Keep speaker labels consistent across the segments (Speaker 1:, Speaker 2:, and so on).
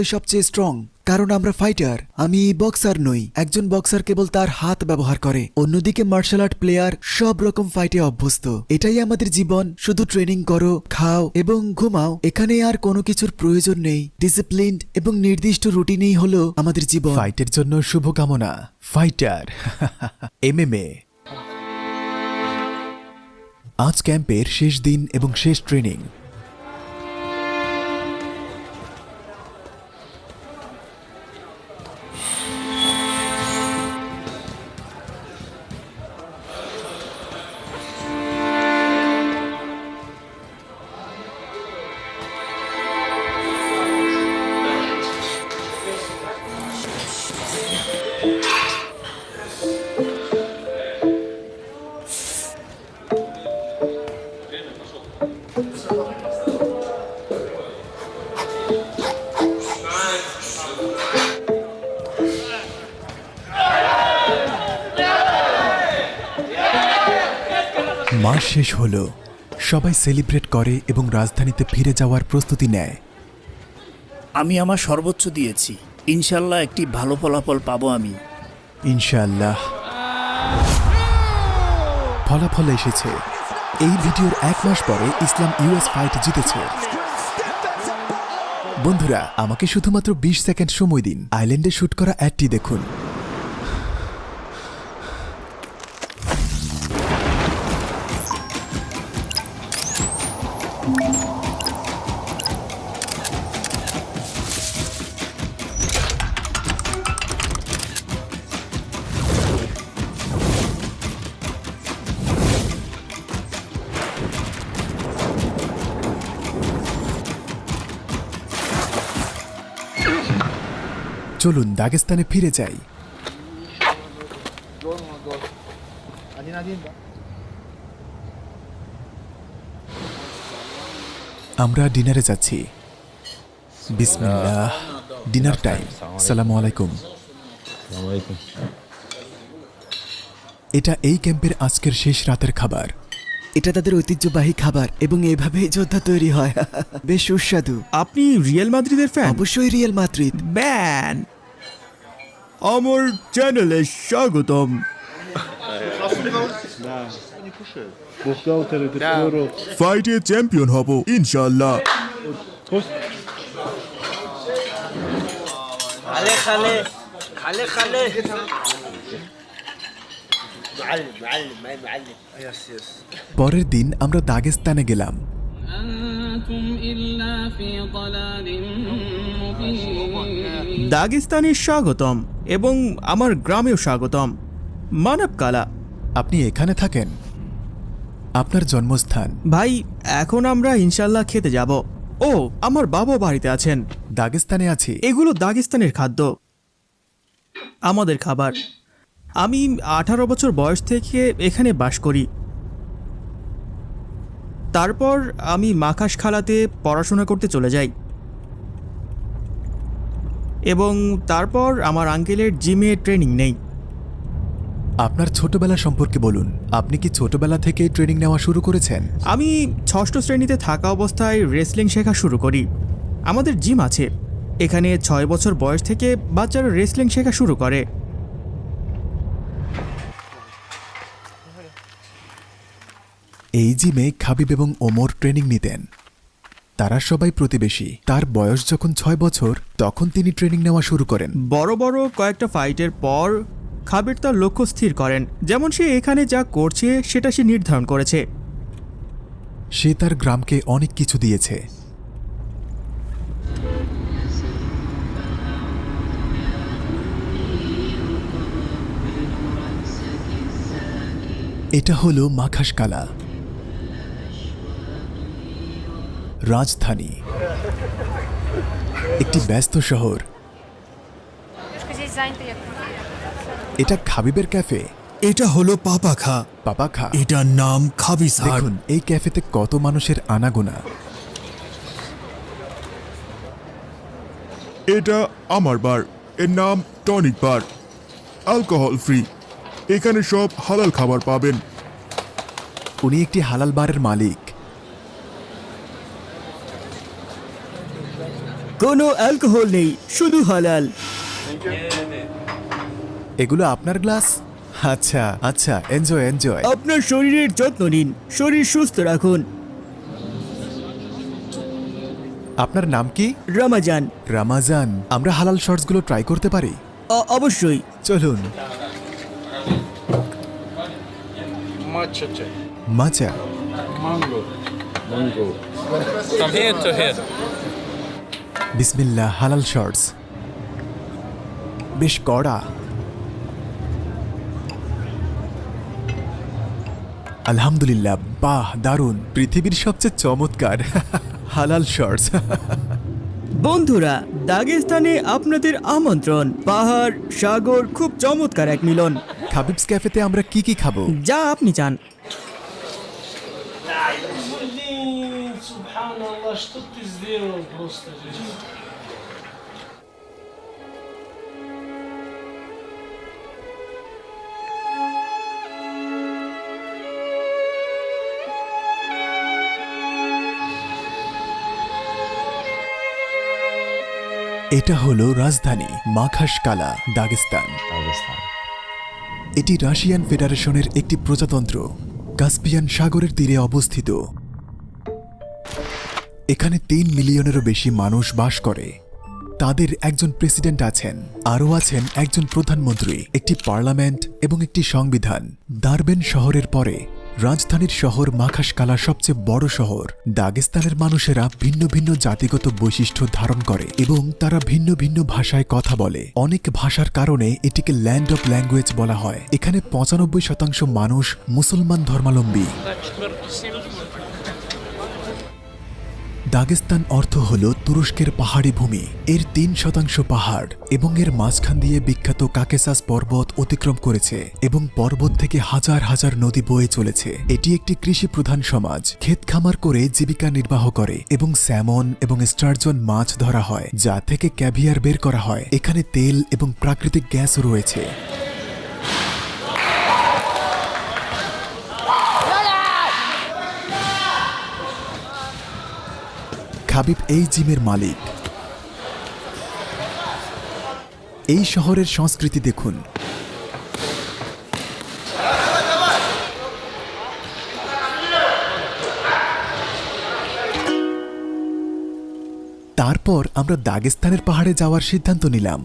Speaker 1: সবচেয়ে স্ট্রং কারণ আমরা ফাইটার আমি বক্সার নই। একজন বক্সার কেবল তার হাত ব্যবহার করে। অন্যদিকে মার্শাল আর্ট প্লেয়ার সব রকম ফাইটে অভ্যস্ত। এটাই আমাদের জীবন, শুধু ট্রেনিং করো, খাও এবং ঘুমাও। এখানে আর কোনো কিছুর প্রয়োজন নেই। ডিসিপ্লিন এবং নির্দিষ্ট রুটিনেই হলো আমাদের জীবন।
Speaker 2: ফাইটের জন্য শুভকামনা ফাইটার এমএমএ আজ ক্যাম্পের শেষ দিন এবং শেষ ট্রেনিং মাস শেষ হলো। সবাই সেলিব্রেট করে এবং রাজধানীতে ফিরে যাওয়ার প্রস্তুতি নেয়।
Speaker 3: আমি আমার সর্বোচ্চ দিয়েছি। ইনশাল্লাহ একটি ভালো ফলাফল পাবো আমি।
Speaker 2: ইনশাআল্লাহ। ফলাফল এসেছে। এই ভিডিওর এক মাস পরে ইসলাম ইউএস ফাইট জিতেছে। বন্ধুরা আমাকে শুধুমাত্র ২০ সেকেন্ড সময় দিন। আইল্যান্ডে শ্যুট করা অ্যাডটি দেখুন। চলুন দাগেস্তানে ফিরে যাই। আমরা ডিনারে যাচ্ছি। বিসমিল্লাহ। Dinner time. সালামু আলাইকুম। এটা এই ক্যাম্পের আজকের শেষ রাতের খাবার।
Speaker 1: এটা তাদের ঐতিহ্যবাহী খাবার এবং এভাবে যোদ্ধা তৈরি হয়। বেশ সুস্বাদু।
Speaker 4: আপনি রিয়েল মাদ্রিদের ফ্যান
Speaker 1: অবশ্যই রিয়েল মাদ্রিদ।
Speaker 4: ব্যান আমার চ্যানেলে স্বাগতম। ফাইটে চ্যাম্পিয়ন হব
Speaker 5: ইনশাল্লাহ
Speaker 2: পরের দিন আমরা দাগেস্তানে গেলাম।
Speaker 4: দাগেস্তানে স্বাগতম এবং আমার গ্রামেও স্বাগতম। মানব কালা
Speaker 2: আপনি এখানে থাকেন। আপনার জন্মস্থান।
Speaker 4: ভাই এখন আমরা ইনশাল্লাহ খেতে যাব। ও আমার বাবা বাড়িতে আছেন।
Speaker 2: দাগেস্তানে আছি।
Speaker 4: এগুলো দাগেস্তানের খাদ্য। আমাদের খাবার। আমি আঠারো বছর বয়স থেকে এখানে বাস করি। তারপর আমি মাখাস খালাতে পড়াশোনা করতে চলে যাই। এবং তারপর আমার আঙ্কেলের জিমে ট্রেনিং নেই।
Speaker 2: আপনার ছোটবেলা সম্পর্কে বলুন। আপনি কি ছোটবেলা থেকে ট্রেনিং নেওয়া শুরু করেছেন?
Speaker 4: আমি ষষ্ঠ শ্রেণীতে থাকা অবস্থায় রেসলিং শেখা শুরু করি। আমাদের জিম আছে। এখানে ছয় বছর বয়স থেকে বাচ্চারা রেসলিং শেখা শুরু করে।
Speaker 2: এই জিমে খাবিব এবং ওমর ট্রেনিং নিতেন। তারা সবাই প্রতিবেশী। তার বয়স যখন ছয় বছর তখন তিনি ট্রেনিং নেওয়া শুরু করেন।
Speaker 4: বড় বড় কয়েকটা ফাইটের পর খাবির তার লক্ষ্য স্থির করেন। যেমন সে এখানে যা করছে সেটা সে নির্ধারণ করেছে।
Speaker 2: সে তার গ্রামকে অনেক কিছু দিয়েছে। এটা হলো মাখাসকালা রাজধানী। একটি ব্যস্ত শহর। এটা খাবিবের ক্যাফে।
Speaker 6: এটা হলো পাপা খা
Speaker 2: পাপা খা
Speaker 6: এটার নাম খাবিসার।
Speaker 2: দেখুন এই ক্যাফেতে কত মানুষের আনাগোনা।
Speaker 7: এটা আমার বার। এর নাম টনিক বার। Alcohol free. এখানে সব হালাল খাবার পাবেন।
Speaker 2: উনি একটি হালাল বারের মালিক।
Speaker 4: কোনো অ্যালকোহল নেই শুধু হালাল।
Speaker 2: এগুলো আপনার গ্লাস? আচ্ছা আচ্ছা এনজয় এনজয়
Speaker 4: আপনার শরীরের যত্ন নিন শরীর সুস্থ রাখুন।
Speaker 2: আপনার নাম কি?
Speaker 4: রমাজান।
Speaker 2: রামাজান আমরা হালাল শর্টসগুলো ট্রাই করতে পারি?
Speaker 4: অ- অবশ্যই।
Speaker 2: চলুন। মাচা। বিসমিল্লাহ হালাল শর্টস। বেশ কড়া। আলহামদুলিল্লাহ বাহ দারুণ। পৃথিবীর সবচেয়ে চমৎকার। হালাল শর্টস
Speaker 4: বন্ধুরা দাগেস্তানে আপনাদের আমন্ত্রণ। পাহাড় সাগর খুব চমৎকার এক মিলন।
Speaker 2: খাবিবস ক্যাফেতে আমরা কি কি খাব?
Speaker 4: যা আপনি চান।
Speaker 5: Subhanallah,
Speaker 2: এটা হলো রাজধানী মাখাসকালা দাগেস্তান। এটি রাশিয়ান ফেডারেশনের একটি প্রজাতন্ত্র কাস্পিয়ান সাগরের তীরে অবস্থিত। এখানে তিন মিলিয়নেরও বেশি মানুষ বাস করে। তাদের একজন প্রেসিডেন্ট আছেন আরও আছেন একজন প্রধানমন্ত্রী একটি পার্লামেন্ট এবং একটি সংবিধান। দারবেন শহরের পরে রাজধানীর শহর মাখাসকালা সবচেয়ে বড় শহর। দাগেস্তানের মানুষেরা ভিন্ন ভিন্ন জাতিগত বৈশিষ্ট্য ধারণ করে এবং তারা ভিন্ন ভিন্ন ভাষায় কথা বলে। অনেক ভাষার কারণে এটিকে ল্যান্ড অফ ল্যাঙ্গুয়েজ বলা হয়। এখানে পঁচানব্বই শতাংশ মানুষ মুসলমান ধর্মাবলম্বী। দাগেস্তান অর্থ হল তুরস্কের পাহাড়ি ভূমি। এর তিন শতাংশ পাহাড় এবং এর মাঝখান দিয়ে বিখ্যাত কাকেসাস পর্বত অতিক্রম করেছে এবং পর্বত থেকে হাজার হাজার নদী বয়ে চলেছে। এটি একটি কৃষি প্রধান সমাজ। ক্ষেত খামার করে জীবিকা নির্বাহ করে এবং স্যামন এবং স্টারজন মাছ ধরা হয়, যা থেকে ক্যাভিয়ার বের করা হয়। এখানে তেল এবং প্রাকৃতিক গ্যাসও রয়েছে। খাবিব এই জিমের মালিক। এই শহরের সংস্কৃতি দেখুন। তারপর আমরা দাগেস্তানের পাহাড়ে যাওয়ার সিদ্ধান্ত নিলাম।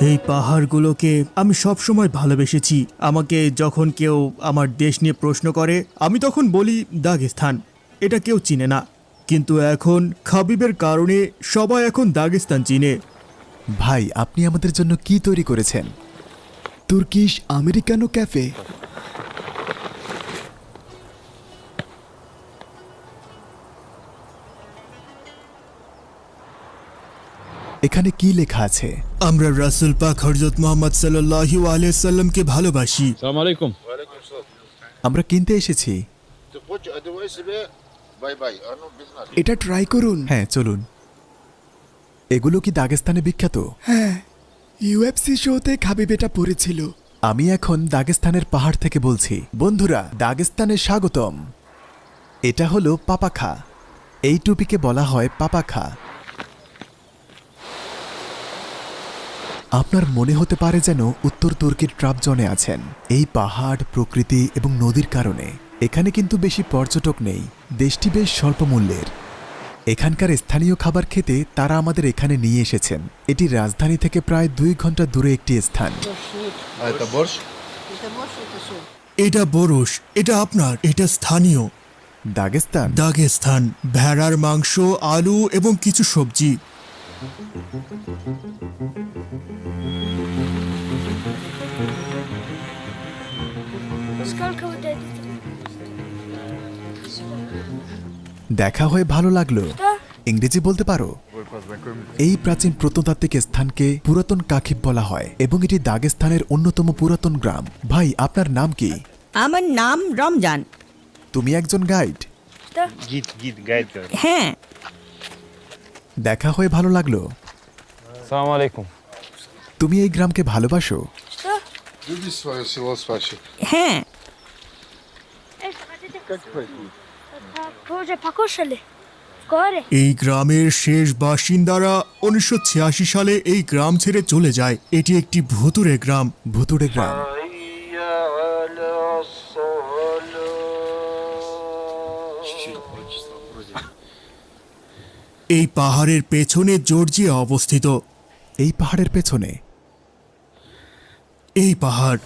Speaker 4: এই পাহাড়গুলোকে আমি সবসময় ভালোবেসেছি। আমাকে যখন কেউ আমার দেশ নিয়ে প্রশ্ন করে, আমি তখন বলি দাগেস্তান এটা কেউ চিনে না। কিন্তু এখন খাবিবের কারণে সবাই এখন দাগেস্তান চিনে।
Speaker 2: ভাই, আপনি আমাদের জন্য কি তৈরি করেছেন?
Speaker 1: Turkish Americano cafe?
Speaker 2: এখানে কি লেখা আছে?
Speaker 6: আমরা রাসুল পাক হরজত মোহাম্মদ সাল্লাহু আলাইসাল্লামকে ভালোবাসি।
Speaker 2: আমরা কিনতে এসেছি।
Speaker 1: এটা ট্রাই করুন।
Speaker 2: হ্যাঁ চলুন। এগুলো কি দাগেস্তানে বিখ্যাত?
Speaker 1: হ্যাঁ ইউএফসি শোতে খাবিব এটা পড়েছিল।
Speaker 2: আমি এখন দাগেস্তানের পাহাড় থেকে বলছি। বন্ধুরা দাগেস্তানে স্বাগতম। এটা হলো পাপাখা। এই টুপিকে বলা হয় পাপাখা। আপনার মনে হতে পারে যেন উত্তর তুর্কির ট্রাপ জনে আছেন। এই পাহাড় প্রকৃতি এবং নদীর কারণে। এখানে কিন্তু বেশি পর্যটক নেই। দেশটি বেশ স্বল্প মূল্যের এখানকার স্থানীয় খাবার খেতে তারা আমাদের এখানে নিয়ে এসেছেন। এটি রাজধানী থেকে প্রায় দুই ঘণ্টা দূরে একটি স্থান।
Speaker 6: এটা বরস এটা আপনার এটা স্থানীয়।
Speaker 2: দাগেস্তান?
Speaker 6: দাগেস্তান ভেড়ার মাংস আলু এবং কিছু সবজি।
Speaker 2: দেখা হয়ে ভালো লাগল? ইংরেজি বলতে পারো? এই প্রাচীন প্রত্নতাত্ত্বিক স্থানকে পুরাতন কাকিব বলা হয় এবং এটি দাগেস্তানের অন্যতম পুরাতন গ্রাম। ভাই আপনার নাম কি?
Speaker 8: আমার নাম রমজান।
Speaker 2: তুমি একজন গাইড।
Speaker 8: হ্যাঁ
Speaker 2: দেখা হয়ে ভালো লাগল। তুমি এই গ্রামকে ভালোবাসো?
Speaker 8: হ্যাঁ।
Speaker 4: এই গ্রামের শেষ বাসিন্দারা উনিশশো ছিয়াশি সালে এই গ্রাম ছেড়ে চলে যায়। এটি একটি ভুতুরে গ্রাম
Speaker 2: ভুতুরে গ্রাম।
Speaker 4: এই পাহাড়ের পেছনে জর্জিয়া অবস্থিত।
Speaker 2: এই পাহাড়ের পেছনে?
Speaker 4: এই পাহাড়।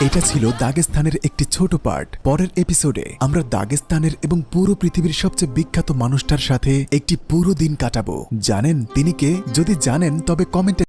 Speaker 2: এটা ছিল দাগেস্তানের একটি ছোট পার্ট। পরের এপিসোডে আমরা দাগেস্তানের এবং পুরো পৃথিবীর সবচেয়ে বিখ্যাত মানুষটার সাথে একটি পুরো দিন কাটাবো। জানেন তিনি কে? যদি জানেন তবে কমেন্টে